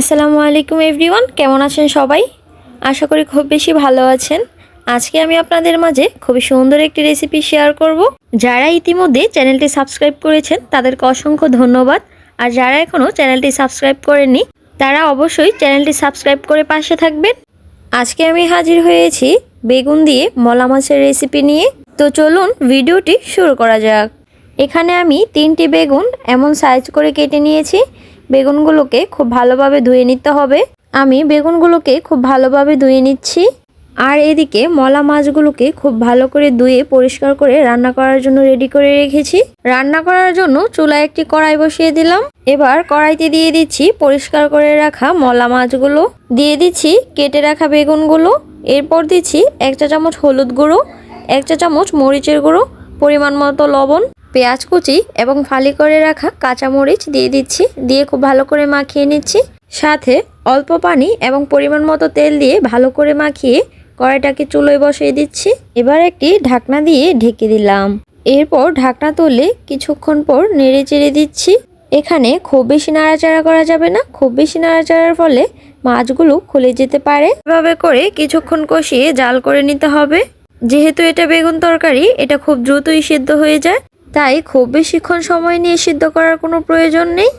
আসসালামু আলাইকুম এভরিওয়ান, কেমন আছেন সবাই? আশা করি খুব বেশি ভালো আছেন। আজকে আমি আপনাদের মাঝে খুবই সুন্দর একটি রেসিপি শেয়ার করব। যারা ইতিমধ্যে চ্যানেলটি সাবস্ক্রাইব করেছেন, তাদেরকে অসংখ্য ধন্যবাদ। আর যারা এখনও চ্যানেলটি সাবস্ক্রাইব করেননি, তারা অবশ্যই চ্যানেলটি সাবস্ক্রাইব করে পাশে থাকবেন। আজকে আমি হাজির হয়েছি বেগুন দিয়ে মলা মাছের রেসিপি নিয়ে। তো চলুন ভিডিওটি শুরু করা যাক। এখানে আমি তিনটি বেগুন এমন সাইজ করে কেটে নিয়েছি। বেগুনগুলোকে খুব ভালোভাবে ধুয়ে নিতে হবে। আমি বেগুনগুলোকে খুব ভালোভাবে ধুয়ে নিচ্ছি। আর এদিকে মলা মাছগুলোকে খুব ভালো করে ধুয়ে পরিষ্কার করে রান্না করার জন্য রেডি করে রেখেছি। রান্না করার জন্য চুলায় একটি কড়াই বসিয়ে দিলাম। এবার কড়াইতে দিয়ে দিচ্ছি পরিষ্কার করে রাখা মলা মাছগুলো। দিয়ে দিচ্ছি কেটে রাখা বেগুনগুলো। এরপর দিচ্ছি এক চা চামচ হলুদ গুঁড়ো, এক চা চামচ মরিচের গুঁড়ো, পরিমাণ মতো লবণ পেঁয়াজ কুচি এবং ফালি করে রাখা কাঁচামরিচ দিয়ে দিচ্ছি, দিয়ে খুব ভালো করে মাখিয়ে নিচ্ছি। সাথে অল্প পানি এবং পরিমাণ মতো তেল দিয়ে ভালো করে মাখিয়ে কড়াইটাকে চুলোয় বসিয়ে দিচ্ছি। এবার একটি ঢাকনা দিয়ে ঢেকে দিলাম। এরপর ঢাকনা তুলে কিছুক্ষণ পর নেড়ে চেড়ে দিচ্ছি। এখানে খুব বেশি নাড়াচাড়া করা যাবে না, খুব বেশি নাড়াচাড়ার ফলে মাছগুলো খুলে যেতে পারে। এভাবে করে কিছুক্ষণ কষিয়ে জাল করে নিতে হবে। যেহেতু এটা বেগুন তরকারি, এটা খুব দ্রুতই সিদ্ধ হয়ে যায়। তাই খুব বেশিক্ষণ সময় নিয়ে সিদ্ধ করার কোনো প্রয়োজন নেই।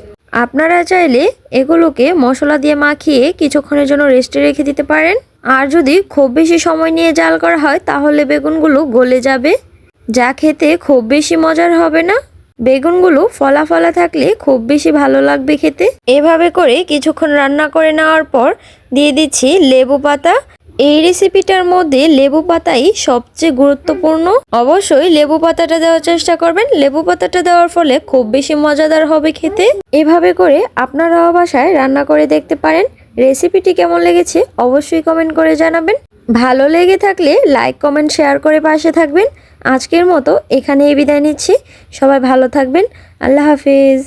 আপনারা চাইলে এগুলোকে মশলা দিয়ে মাখিয়ে কিছুক্ষণের জন্য রেস্টে রেখে দিতে পারেন। আর যদি খুব বেশি সময় নিয়ে জাল করা হয়, তাহলে বেগুনগুলো গলে যাবে। যা খেতে খুব বেশি মজার হবে না। বেগুনগুলো ফলা ফলা থাকলে খুব বেশি ভালো লাগবে খেতে। এভাবে করে কিছুক্ষণ রান্না করে নেওয়ার পর দিয়ে দিচ্ছি লেবু পাতা। এই রেসিপিটার মধ্যে লেবু পাতাই সবচেয়ে গুরুত্বপূর্ণ। অবশ্যই লেবু পাতাটা দেওয়ার চেষ্টা করবেন। লেবু পাতাটা দেওয়ার ফলে খুব বেশি মজাদার হবে খেতে। এভাবে করে আপনারাও বাসায় রান্না করে দেখতে পারেন। রেসিপিটি কেমন লেগেছে অবশ্যই কমেন্ট করে জানাবেন। ভালো লেগে থাকলে লাইক কমেন্ট শেয়ার করে পাশে থাকবেন। আজকের মতো এখানে এখানেই বিদায় নিচ্ছি। সবাই ভালো থাকবেন। আল্লাহ হাফিজ।